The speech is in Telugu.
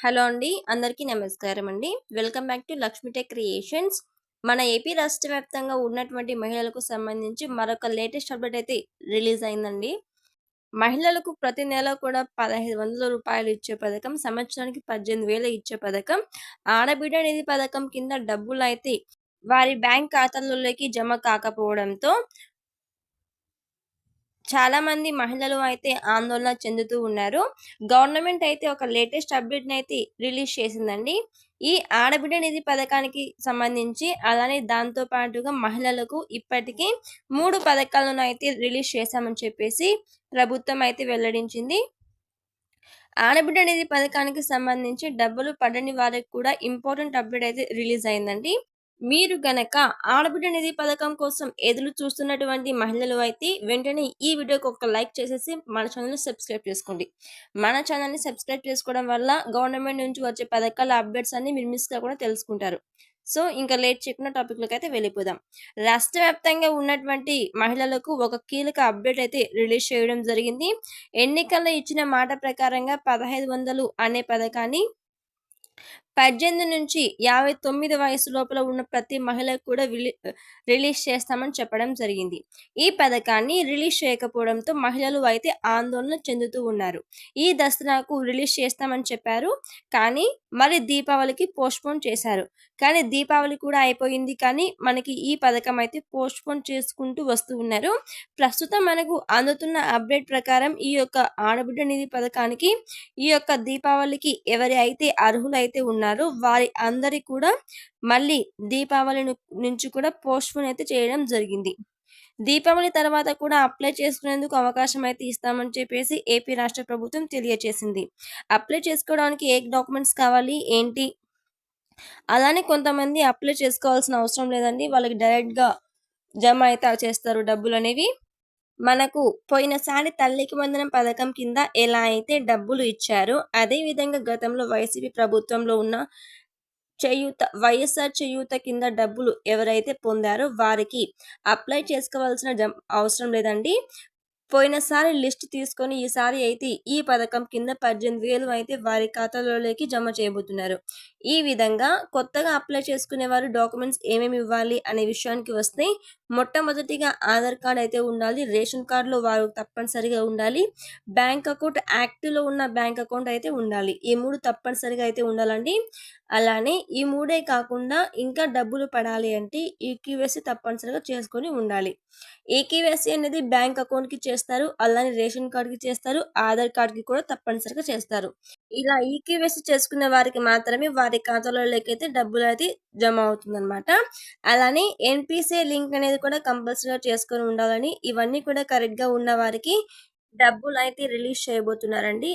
హలో అండి అందరికీ నమస్కారం అండి. Welcome back to Lakshmi Tech Creations. మన ఏపీ రాష్ట్ర వ్యాప్తంగా ఉన్నటువంటి మహిళలకు సంబంధించి మరొక లేటెస్ట్ అప్డేట్ అయితే రిలీజ్ అయిందండి. మహిళలకు ప్రతి నెల కూడా పదహైదు వందల రూపాయలు ఇచ్చే పథకం సంవత్సరానికి పద్దెనిమిది వేలు ఇచ్చే పథకం. ఆడబిడ్డ నిధి పథకం కింద డబ్బులు అయితే వారి బ్యాంక్ ఖాతాలలోకి జమ కాకపోవడంతో చాలా మంది మహిళలు అయితే ఆందోళన చెందుతూ ఉన్నారు. గవర్నమెంట్ అయితే ఒక లేటెస్ట్ అప్డేట్ అయితే రిలీజ్ చేసిందండి. ఈ ఆడబిడ్డ నిధి పథకానికి సంబంధించి అలానే దాంతో పాటుగా మహిళలకు ఇప్పటికీ మూడు పథకాలను అయితే రిలీజ్ చేశామని చెప్పేసి ప్రభుత్వం అయితే వెల్లడించింది. ఆడబిడ్డ నిధి పథకానికి సంబంధించి డబ్బులు పడని వారికి కూడా ఇంపార్టెంట్ అప్డేట్ అయితే రిలీజ్ అయిందండి. మీరు గనక ఆడబిడ్డ నిధి పథకం కోసం ఎదురు చూస్తున్నటువంటి మహిళలు అయితే వెంటనే ఈ వీడియోకి ఒక లైక్ చేసేసి మన ఛానల్ని సబ్స్క్రైబ్ చేసుకోండి. మన ఛానల్ని సబ్స్క్రైబ్ చేసుకోవడం వల్ల గవర్నమెంట్ నుంచి వచ్చే పథకాల అప్డేట్స్ అన్ని మీరు మిస్ కాకుండా తెలుసుకుంటారు. సో ఇంకా లేట్ చేయకుండా టాపిక్లోకి అయితే వెళ్ళిపోదాం. రాష్ట్ర వ్యాప్తంగా ఉన్నటువంటి మహిళలకు ఒక కీలక అప్డేట్ అయితే రిలీజ్ చేయడం జరిగింది. ఎన్నికల్లో ఇచ్చిన మాట ప్రకారంగా పదహైదు వందలు అనే పథకాన్ని పద్దెనిమిది నుంచి యాభై తొమ్మిది వయసు లోపల ఉన్న ప్రతి మహిళకు కూడా రిలీజ్ చేస్తామని చెప్పడం జరిగింది. ఈ పథకాన్ని రిలీజ్ చేయకపోవడంతో మహిళలు అయితే ఆందోళన చెందుతూ ఉన్నారు. ఈ దసరాకు రిలీజ్ చేస్తామని చెప్పారు. కానీ మరి దీపావళికి పోస్ట్పోన్ చేశారు. కానీ దీపావళి కూడా అయిపోయింది. కానీ మనకి ఈ పథకం అయితే పోస్ట్పోన్ చేసుకుంటూ వస్తూ ఉన్నారు. ప్రస్తుతం మనకు అందుతున్న అప్డేట్ ప్రకారం ఈ యొక్క ఆడబిడ్డ నిధి పథకానికి ఈ యొక్క దీపావళికి ఎవరి అయితే అర్హులైతే ఉన్నారు వారి అందరి కూడా మళ్ళీ దీపావళి నుంచి కూడా పోస్ట్పోన్ అయితే చేయడం జరిగింది. దీపావళి తర్వాత కూడా అప్లై చేసుకునేందుకు అవకాశం అయితే ఇస్తామని చెప్పేసి ఏపీ రాష్ట్ర ప్రభుత్వం తెలియజేసింది అప్లై చేసుకోవడానికి ఏ డాక్యుమెంట్స్ కావాలి ఏంటి? అలానే కొంతమంది అప్లై చేసుకోవాల్సిన అవసరం లేదండి. వాళ్ళకి డైరెక్ట్గా జమ అయితే చేస్తారు డబ్బులు అనేవి మనకు పోయినసారి తల్లికి వందనం పథకం కింద ఎలా అయితే డబ్బులు ఇచ్చారో అదే విధంగా గతంలో వైసీపీ ప్రభుత్వంలో ఉన్న చేయూత వైఎస్ఆర్ చేయూత కింద డబ్బులు ఎవరైతే పొందారో వారికి అప్లై చేసుకోవాల్సిన అవసరం లేదండి. పోయినసారి లిస్ట్ తీసుకొని ఈసారి అయితే ఈ పథకం కింద పద్దెనిమిది వేలు అయితే వారి ఖాతాలోకి జమ చేయబోతున్నారు. ఈ విధంగా కొత్తగా అప్లై చేసుకునే వారు డాక్యుమెంట్స్ ఏమేమి ఇవ్వాలి అనే విషయానికి వస్తే మొట్టమొదటిగా ఆధార్ కార్డ్ అయితే ఉండాలి రేషన్ కార్డులో వారు తప్పనిసరిగా ఉండాలి బ్యాంక్ అకౌంట్ యాక్టివ్లో ఉన్న బ్యాంక్ అకౌంట్ అయితే ఉండాలి. ఈ మూడు తప్పనిసరిగా అయితే ఉండాలండి. అలానే ఈ మూడే కాకుండా ఇంకా డబ్బులు పడాలి అంటే ఈక్యూఎస్సీ తప్పనిసరిగా చేసుకొని ఉండాలి. ఈక్యూఎస్సీ అనేది బ్యాంక్ అకౌంట్కి చేస్తారు అలానే రేషన్ కార్డ్కి చేస్తారు ఆధార్ కార్డ్కి కూడా తప్పనిసరిగా చేస్తారు. ఇలా ఈక్యూఎస్సీ చేసుకునే వారికి మాత్రమే వారి ఖాతాలోకైతే అయితే డబ్బులు అయితే జమ అవుతుందన్నమాట. అలానే ఎన్పిసిఐ లింక్ అనేది కూడా కంపల్సరీగా చేసుకొని ఉండాలని ఇవన్నీ కూడా కరెక్ట్గా ఉన్న వారికి డబ్బులు అయితే రిలీజ్ చేయబోతున్నారండి.